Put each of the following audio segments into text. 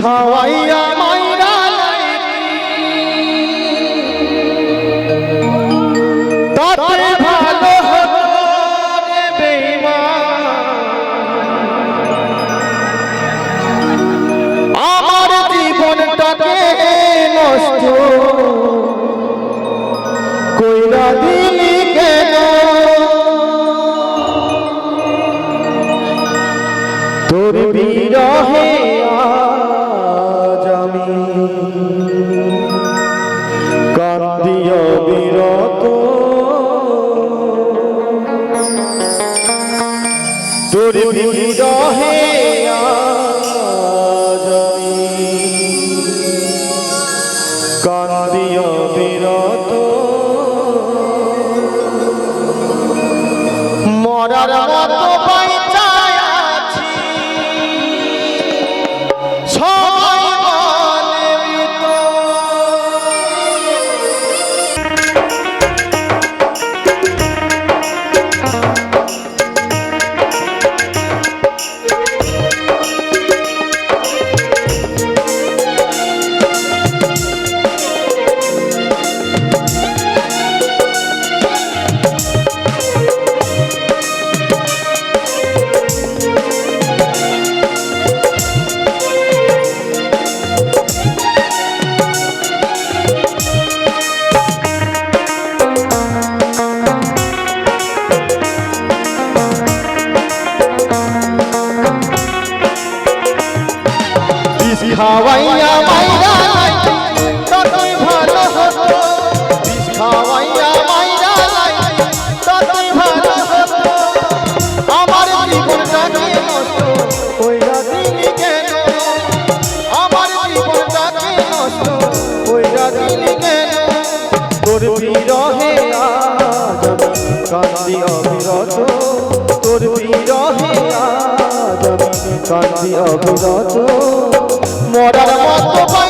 খাওয়াইয়া মাইরা তাতে ভালো হতো রে বেঈমান। আমার জীবনটাকে নষ্ট কইরা দিলি কেন তোর বিরহে তোর বিরহে খাওয়াইয়া মাইরা লাইছি, ততই ভালো হতো। বিষ খাওয়াইয়া মাইরা লাইছি, ততই ভালো হতো। আমার জীবনটাকে নষ্ট কইরা দিলি কেন? আমার জীবনটাকে নষ্ট কইরা দিলি কেন? তোর বিরহে কান্দি অবিরত তোর বিরহে কান্দি অবিরত মরার মতো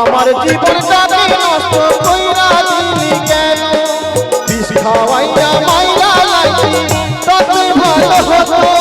আমার জীবনটাকে নষ্ট কইরা দিলি কেন? বিষ খাওয়াইয়া মাইরা লাগি তত ভালো হতো।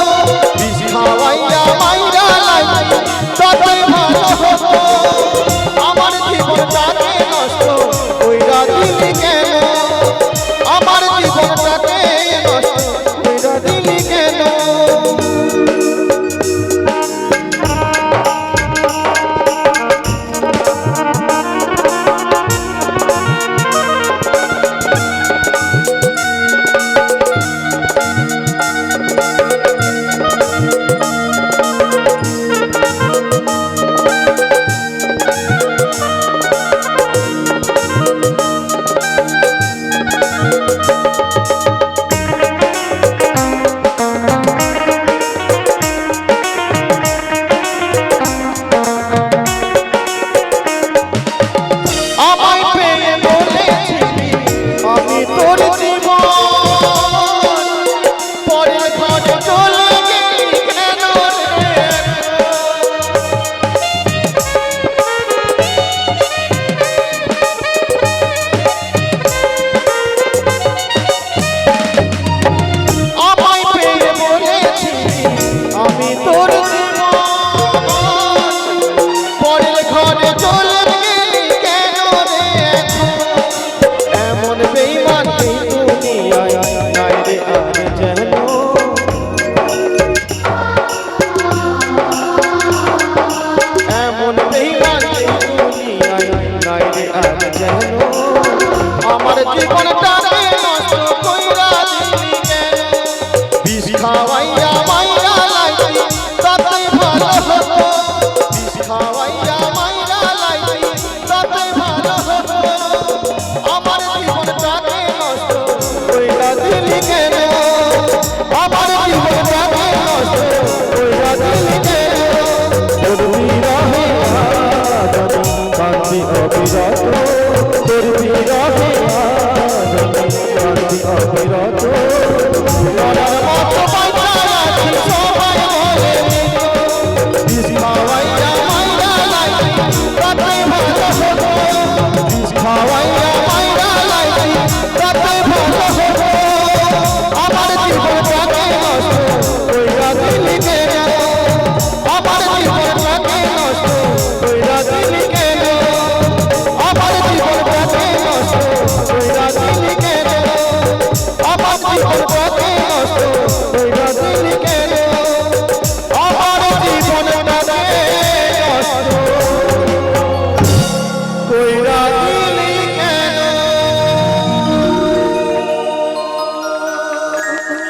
আমার জীবনটাকে